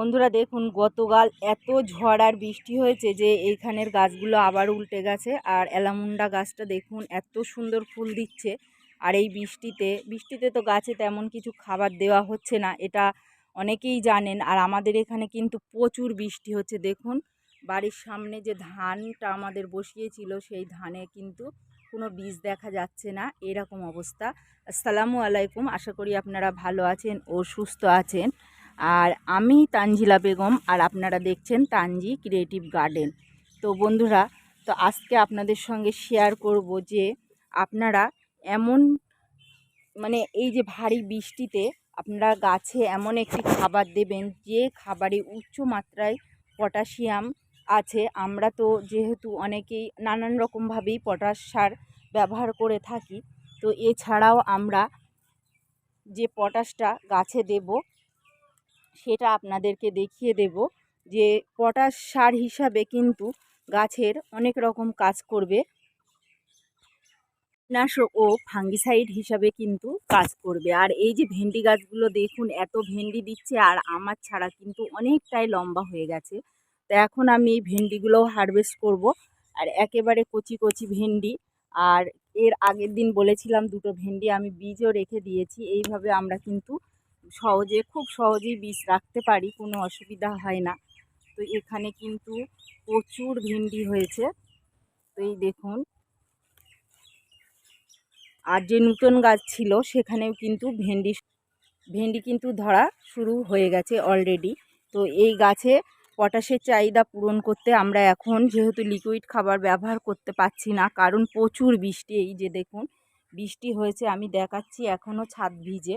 বন্ধুরা দেখুন, গতকাল এত ঝড় আর বৃষ্টি হয়েছে যে এইখানের গাছগুলো আবার উল্টে গেছে। আর অ্যালামুন্ডা গাছটা দেখুন, এত সুন্দর ফুল দিচ্ছে। আর এই বৃষ্টিতে বৃষ্টিতে তো গাছে তেমন কিছু খাবার দেওয়া হচ্ছে না, এটা অনেকেই জানেন। আর আমাদের এখানে কিন্তু প্রচুর বৃষ্টি হচ্ছে, দেখুন। বাড়ির সামনে যে ধানটা আমাদের বসিয়েছিল, সেই ধানে কিন্তু কোনো বীজ দেখা যাচ্ছে না, এরকম অবস্থা। আসসালামু আলাইকুম, আশা করি আপনারা ভালো আছেন ও সুস্থ আছেন। আর আমি তানজিলা বেগম আর আপনারা দেখছেন তানজি ক্রিয়েটিভ গার্ডেন। তো বন্ধুরা, তো আজকে আপনাদের সঙ্গে শেয়ার করব যে আপনারা এমন মানে এই যে ভারী বৃষ্টিতে আপনারা গাছে এমন একটি খাবার দেবেন যে খাবারে উচ্চ মাত্রায় পটাশিয়াম আছে। আমরা তো যেহেতু অনেকেই নানান রকমভাবেই পটাশ সার ব্যবহার করে থাকি, তো এছাড়াও আমরা যে পটাশটা গাছে দেব সেটা আপনাদেরকে দেখিয়ে দেব যে পটাশ সার হিসাবে কিন্তু গাছের অনেক রকম কাজ করবে। কীটনাশক ও ফাঙ্গিসাইড হিসাবে কিন্তু কাজ করবে। আর এই যে ভেন্ডি গাছগুলো দেখুন, এত ভেন্ডি দিচ্ছে আর আমার ছাড়া কিন্তু অনেকটাই লম্বা হয়ে গেছে। তো এখন আমি ভেন্ডিগুলোও হারভেস্ট করব। আর একেবারে কচি কচি ভেন্ডি আর এর আগের দিন বলেছিলাম দুটো ভেন্ডি আমি বীজও রেখে দিয়েছি। এইভাবে আমরা কিন্তু সহজে, খুব সহজেই বীজ রাখতে পারি, কোনো অসুবিধা হয় না। তো এখানে কিন্তু প্রচুর ভেন্ডি হয়েছে। তো এই দেখুন। আর যে নূতন গাছ ছিল, সেখানেও কিন্তু ভেন্ডি ভেন্ডি কিন্তু ধরা শুরু হয়ে গেছে অলরেডি তো এই গাছে পটাশের চাহিদা পূরণ করতে আমরা এখন যেহেতু লিকুইড খাবার ব্যবহার করতে পারছি না, কারণ প্রচুর বৃষ্টি, এই যে দেখুন। বৃষ্টি হয়েছে, আমি দেখাচ্ছি এখনও ছাদ ভিজে।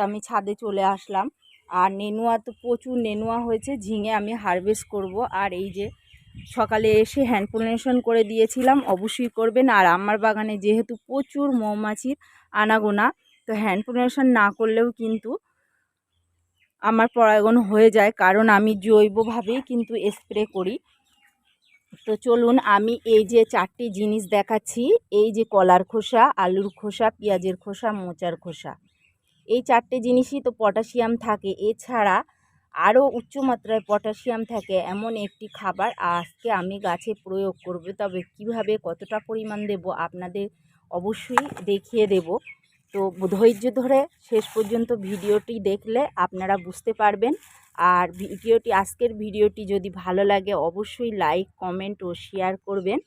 আমি ছাদে চলে আসলাম। আর নেনুয়া তো প্রচুর নেনুয়া হয়েছে, ঝিঙে আমি হারভেস্ট করব। আর এই যে সকালে এসে হ্যান্ড পোলিনেশন করে দিয়েছিলাম, অবশ্যই করবেন। আর আমার বাগানে যেহেতু প্রচুর মৌমাছির আনাগোনা, তো হ্যান্ড পোলিনেশন না করলেও কিন্তু আমার পরাগন হয়ে যায়। কারণ আমি জৈবভাবেই কিন্তু স্প্রে করি। তো চলুন, আমি এই যে চারটি জিনিস দেখাচ্ছি। এই যে কলার খোসা, আলুর খোসা, পেঁয়াজের খোসা, মোচার খোসা। এই চারটে জিনিসই তো পটাশিয়াম থাকে। এছাড়া আরও উচ্চমাত্রায় পটাশিয়াম থাকে এমন একটি খাবার আজকে আমি গাছে প্রয়োগ করব। তবে কীভাবে কতটা পরিমাণ দেব আপনাদের অবশ্যই দেখিয়ে দেব। তো ধৈর্য ধরে শেষ পর্যন্ত ভিডিওটি দেখলে আপনারা বুঝতে পারবেন। আর ভিডিওটি আজকের ভিডিওটি যদি ভালো লাগে অবশ্যই লাইক, কমেন্ট ও শেয়ার করবেন।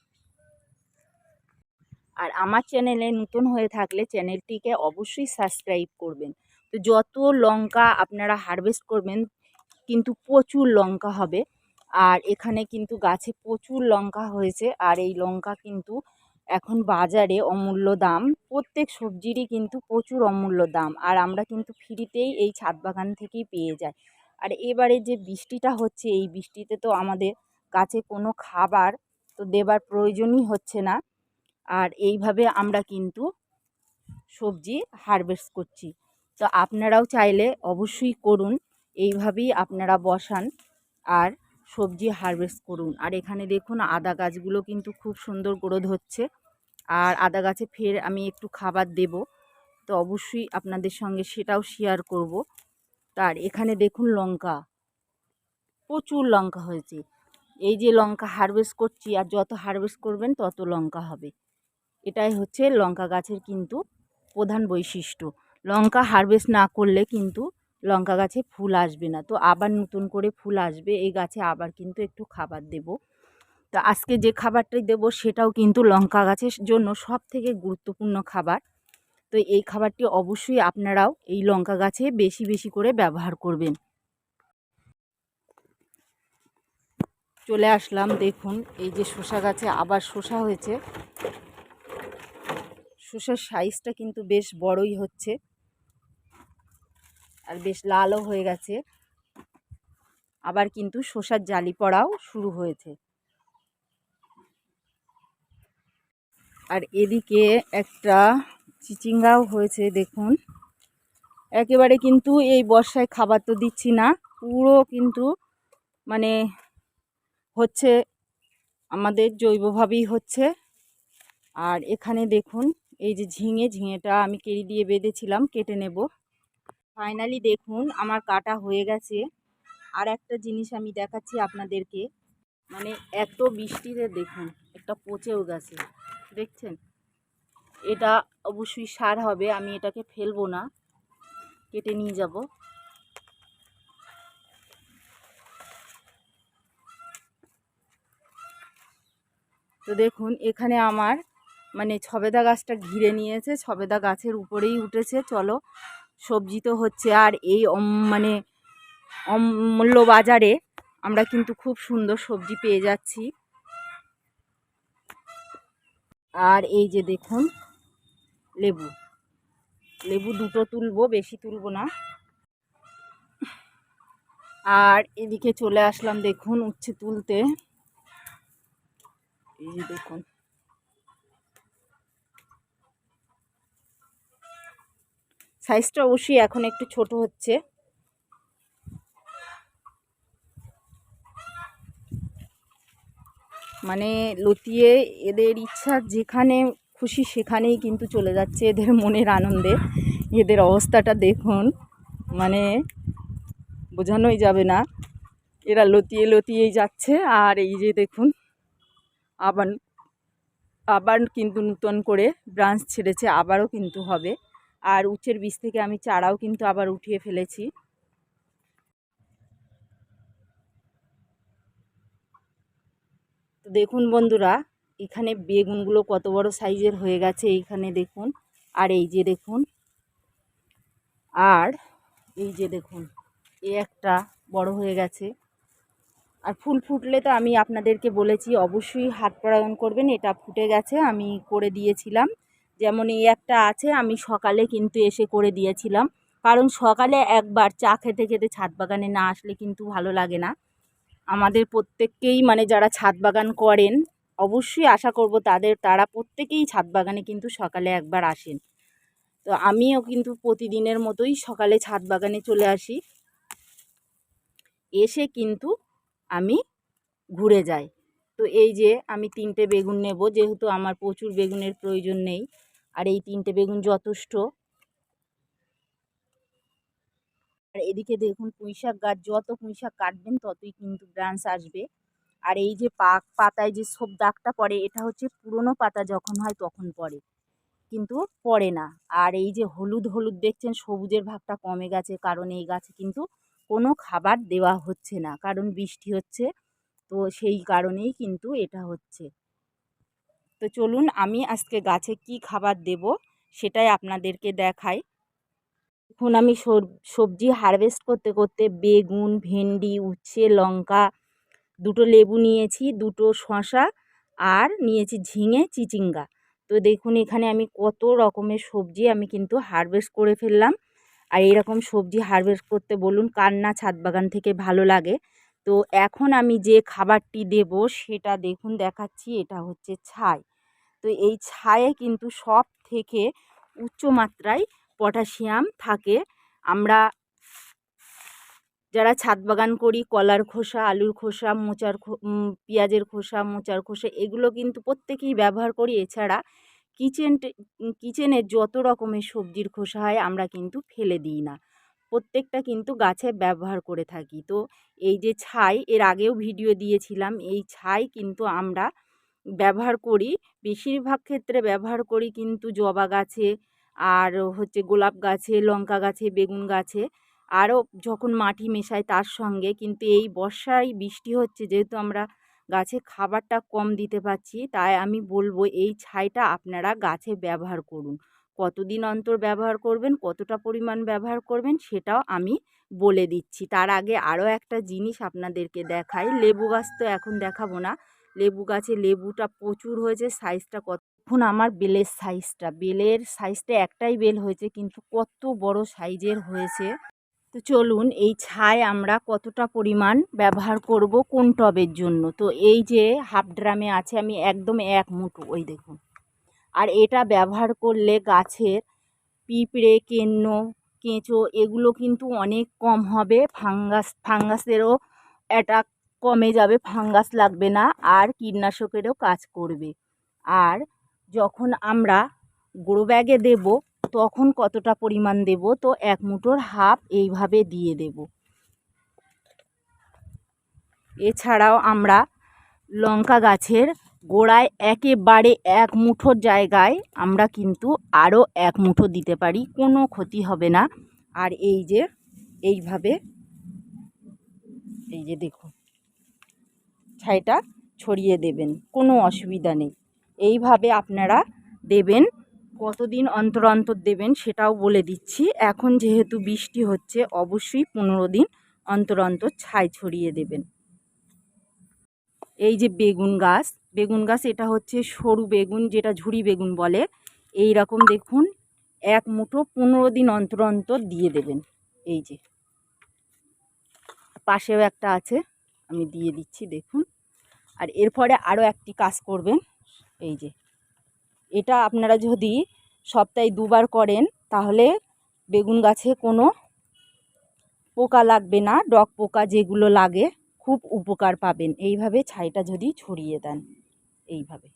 আর আমার চ্যানেলে নতুন হয়ে থাকলে চ্যানেলটিকে অবশ্যই সাবস্ক্রাইব করবেন। তো যত লঙ্কা আপনারা হারভেস্ট করবেন, কিন্তু প্রচুর লঙ্কা হবে। আর এখানে কিন্তু গাছে প্রচুর লঙ্কা হয়েছে। আর এই লঙ্কা কিন্তু এখন বাজারে অমূল্য দাম। প্রত্যেক সবজিরই কিন্তু প্রচুর অমূল্য দাম। আর আমরা কিন্তু ফ্রিতেই এই ছাদ বাগান থেকেই পেয়ে যাই। আর এবারে যে বৃষ্টিটা হচ্ছে, এই বৃষ্টিতে তো আমাদের গাছে কোনো খাবার তো দেবার প্রয়োজনই হচ্ছে না। আর এইভাবে আমরা কিন্তু সবজি হারভেস্ট করছি। তো আপনারাও চাইলে অবশ্যই করুন, এইভাবেই আপনারা বসান আর সবজি হারভেস্ট করুন। আর এখানে দেখুন আদা গাছগুলো কিন্তু খুব সুন্দর গ্রোথ হচ্ছে আর আদা গাছে ফের আমি একটু খাবার দেব। তো অবশ্যই আপনাদের সঙ্গে সেটাও শেয়ার করব। তার এখানে দেখুন লঙ্কা, প্রচুর লঙ্কা হয়েছে। এই যে লঙ্কা হারভেস্ট করছি আর যত হারভেস্ট করবেন তত লঙ্কা হবে। এটাই হচ্ছে লঙ্কা গাছের কিন্তু প্রধান বৈশিষ্ট্য। লঙ্কা হারভেস্ট না করলে কিন্তু লঙ্কা গাছে ফুল আসবে না। তো আবার নতুন করে ফুল আসবে, এই গাছে আবার কিন্তু একটু খাবার দেব। তো আজকে যে খাবারটাই দেব সেটাও কিন্তু লঙ্কা গাছের জন্য সব থেকে গুরুত্বপূর্ণ খাবার। তো এই খাবারটি অবশ্যই আপনারাও এই লঙ্কা গাছে বেশি বেশি করে ব্যবহার করবেন। চলে আসলাম দেখুন, এই যে শসা গাছে আবার শসা হয়েছে। শসার সাইজটা কিন্তু বেশ বড়ই হচ্ছে। আর বেশ লালও হয়ে গেছে। আবার কিন্তু শসার জালি পড়াও শুরু হয়েছে। আর এদিকে একটা চিচিঙ্গাও হয়েছে, দেখুন। একেবারে কিন্তু এই বর্ষায় খাবার তো দিচ্ছি না, পুরো কিন্তু মানে হচ্ছে আমাদের জৈবভাবেই হচ্ছে। আর এখানে দেখুন এই যে ঝিঙে, ঝিঙেটা আমি কেড়ি দিয়ে বেঁধেছিলাম, কেটে নেব। ফাইনালি দেখুন, আমার কাটা হয়ে গেছে। আর একটা জিনিস আমি দেখাচ্ছি আপনাদেরকে। মানে এত বৃষ্টিতে দেখুন, একটা পচেও গেছে। দেখছেন? এটা অবশ্যই সার হবে, আমি এটাকে ফেলব না। কেটে নিয়ে যাব। তো দেখুন, এখানে আমার মানে ছবেদা গাছটা ঘিরে নিয়েছে, ছবেদা গাছের উপরেই উঠেছে, চলো। সবজি তো হচ্ছে আর এই মানে অমূল্য বাজারে আমরা কিন্তু খুব সুন্দর সবজি পেয়ে যাচ্ছি। আর এই যে দেখুন, লেবু। লেবু দুটো তুলবো, বেশি তুলবো না। আর এদিকে চলে আসলাম দেখুন, উচ্ছে তুলতে। এই দেখুন। সাইজটা অবশ্যই এখন একটু ছোট হচ্ছে। মানে লতিয়ে এদের ইচ্ছা যেখানে খুশি সেখানেই কিন্তু চলে যাচ্ছে এদের মনের আনন্দে। এদের অবস্থাটা দেখুন মানে বোঝানোই যাবে না। এরা লতিয়ে লতিয়েই যাচ্ছে আর এই যে দেখুন, আবার আবার কিন্তু নূতন করে ব্রাঞ্চ ছেড়েছে, আবারও কিন্তু হবে। আর উচ্চের বীজ থেকে আমি চারাও কিন্তু আবার উঠিয়ে ফেলেছি। তো দেখুন বন্ধুরা, এখানে বেগুনগুলো কত বড় সাইজের হয়ে গেছে এইখানে দেখুন। আর এই যে দেখুন, আর এই যে দেখুন, এ একটা বড় হয়ে গেছে। আর ফুল ফুটলে তো আমি আপনাদেরকে বলেছি, অবশ্যই হাত পরায়ণ করবেন, এটা ফুটে গেছে, আমি করে দিয়েছিলাম। যেমন এই একটা আছে, আমি সকালে কিন্তু এসে করে দিয়েছিলাম। কারণ সকালে একবার চা খেতে খেতে ছাদ বাগানে না আসলে কিন্তু ভালো লাগে না। আমাদের প্রত্যেককেই মানে যারা ছাদ বাগান করেন, অবশ্যই আশা করব তাদের, তারা প্রত্যেকেই ছাদ বাগানে কিন্তু সকালে একবার আসেন। তো আমিও কিন্তু প্রতিদিনের মতোই সকালে ছাদ বাগানে চলে আসি। এসে কিন্তু আমি ঘুরে যাই। তো এই যে আমি তিনটে বেগুন নেব, যেহেতু আমার প্রচুর বেগুনের প্রয়োজন নেই। আর এই তিনটে বেগুন যথেষ্ট। আর এদিকে দেখুন পুঁইশাক গাছ, যত পুঁইশাক কাটবেন ততই কিন্তু ব্রাঞ্চ আসবে। আর এই যে পাক পাতায় যে সব দাগটা পড়ে, এটা হচ্ছে পুরনো পাতা যখন হয় তখন পড়ে। কিন্তু পড়ে না। আর এই যে হলুদ হলুদ দেখছেন, সবুজের ভাগটা কমে গেছে কারণ এই গাছে কিন্তু কোনো খাবার দেওয়া হচ্ছে না। কারণ বৃষ্টি হচ্ছে, তো সেই কারণেই কিন্তু এটা হচ্ছে। তো চলুন আমি আজকে গাছে কি খাবার দেব সেটাই আপনাদেরকে দেখাই। এখন আমি সবজি হারভেস্ট করতে করতে বেগুন, ভেন্ডি, উচ্ছে, লঙ্কা দুটো লেবু নিয়েছি, দুটো শশা আর নিয়েছি ঝিঙে, চিচিঙ্গা। তো দেখুন এখানে আমি কত রকমের সবজি আমি কিন্তু হারভেস্ট করে ফেললাম। আর এরকম সবজি হারভেস্ট করতে বলুন কার না ছাদ বাগান থেকে ভালো লাগে। তো এখন আমি যে খাবারটি দেব সেটা দেখুন দেখাচ্ছি, এটা হচ্ছে ছাই। তো এই ছায়ে কিন্তু সব থেকে উচ্চ মাত্রায় পটাশিয়াম থাকে। আমরা যারা ছাদ বাগান করি, কলার খোসা, আলুর খোসা, মোচার পেঁয়াজের খোসা, মোচার খোসা, এগুলো কিন্তু প্রত্যেকেই ব্যবহার করি। এছাড়া কিচেন কিচেনে যত রকমের সবজির খোসা হয়, আমরা কিন্তু ফেলে দিই না। প্রত্যেকটা কিন্তু গাছে ব্যবহার করে থাকি। তো এই যে ছাই, এর আগেও ভিডিও দিয়েছিলাম, এই ছাই কিন্তু আমরা ব্যবহার করি। বেশিরভাগ ক্ষেত্রে ব্যবহার করি কিন্তু জবা গাছে আর হচ্ছে গোলাপ গাছে, লঙ্কা গাছে, বেগুন গাছে। আরও যখন মাটি মেশাই তার সঙ্গে কিন্তু এই বর্ষায় বৃষ্টি হচ্ছে যেহেতু আমরা গাছে খাবারটা কম দিতে পারছি তাই আমি বলব এই ছাইটা আপনারা গাছে ব্যবহার করুন। কতদিন অন্তর ব্যবহার করবেন, কতটা পরিমাণ ব্যবহার করবেন সেটাও আমি বলে দিচ্ছি। তার আগে আরও একটা জিনিস আপনাদেরকে দেখাই। লেবু গাছ তো এখন দেখাবো না। লেবু গাছে লেবুটা প্রচুর হয়েছে সাইজটা কত? এখন আমার বেলের সাইজটা বেলের সাইজটা একটাই বেল হয়েছে, কিন্তু কত বড় সাইজের হয়েছে। তো চলুন এই ছাই আমরা কতটা পরিমাণ ব্যবহার করব কোন টবের জন্য? তো এই যে হাফ ড্রামে আছে, আমি একদম এক মুঠো, ওই দেখুন। আর এটা ব্যবহার করলে গাছের পিঁপড়ে, কেন্ন, কেঁচো, এগুলো কিন্তু অনেক কম হবে ফাঙ্গাস ফাঙ্গাসেরও অ্যাটাক কমে যাবে, ফাঙ্গাস লাগবে না, আর কীটনাশকেরও কাজ করবে। আর যখন আমরা গ্রো ব্যাগে দেব, তখন কতটা পরিমাণ দেব? তো এক মুঠোর হাফ এইভাবে দিয়ে দেব। এছাড়াও আমরা লঙ্কা গাছের গোড়ায় একেবারে এক মুঠোর জায়গায় আমরা কিন্তু আরও এক মুঠো দিতে পারি, কোনো ক্ষতি হবে না। আর এই যে, এইভাবে, এই যে দেখুন। ছাইটা ছড়িয়ে দেবেন, কোনো অসুবিধা নেই। এইভাবে আপনারা দেবেন, কতদিন অন্তর অন্তর দেবেন সেটাও বলে দিচ্ছি। এখন যেহেতু বৃষ্টি হচ্ছে, অবশ্যই পনেরো দিন অন্তর অন্তর ছাই ছড়িয়ে দেবেন। এই যে বেগুন গাছ বেগুন গাছ এটা হচ্ছে সরু বেগুন, যেটা ঝুড়ি বেগুন বলে। এই রকম দেখুন, এক মুঠো পনেরো দিন অন্তর অন্তর দিয়ে দেবেন। এই যে, পাশেও একটা আছে। আমি দিয়ে দিচ্ছি, দেখুন। আর এরপরে আরও একটি কাজ করবেন, এই যে। এটা আপনারা যদি সপ্তাহে দুবার করেন, তাহলে বেগুন গাছে কোনো পোকা লাগবে না ডগ পোকা যেগুলো লাগে, খুব উপকার পাবেন। এইভাবে ছাইটা যদি ছড়িয়ে দেন, এইভাবে।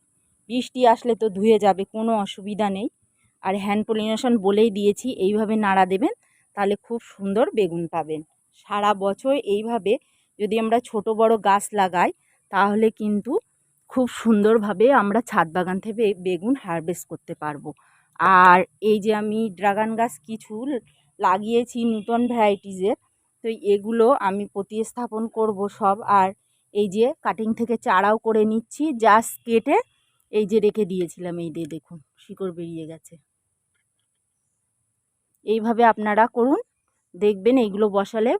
বৃষ্টি আসলে তো ধুয়ে যাবে, কোনো অসুবিধা নেই। আর হ্যান্ড পলিনেশন বলেই দিয়েছি, এইভাবে নাড়া দেবেন, তাহলে খুব সুন্দর বেগুন পাবেন। সারা বছর এইভাবে যদি আমরা ছোট বড় গাছ লাগাই, তাহলে কিন্তু খুব সুন্দরভাবে আমরা ছাদ বাগান থেকে বেগুন হারভেস্ট করতে পারব। আর এই যে আমি ড্রাগন গাছ কিছু লাগিয়েছি নূতন ভ্যারাইটিজের তো এগুলো আমি প্রতিস্থাপন করব সব। আর এই যে কাটিং থেকে চারাও করে নিচ্ছি জাস্ট কেটে এই যে রেখে দিয়েছিলাম, এই দিয়ে দেখুন, শিকড় বেরিয়ে গেছে। এইভাবে আপনারা করুন, দেখবেন এইগুলো বসালে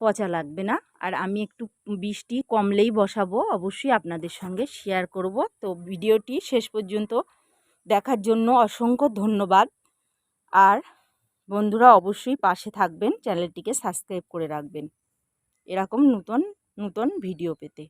পচা লাগবে না। আর আমি একটু বৃষ্টি কমলেই বসাবো। অবশ্যই আপনাদের সঙ্গে শেয়ার করব। তো ভিডিওটি শেষ পর্যন্ত দেখার জন্য অসংখ্য ধন্যবাদ। আর বন্ধুরা অবশ্যই পাশে থাকবেন, চ্যানেলটিকে সাবস্ক্রাইব করে রাখবেন। এরকম নতুন নতুন ভিডিও পেতে।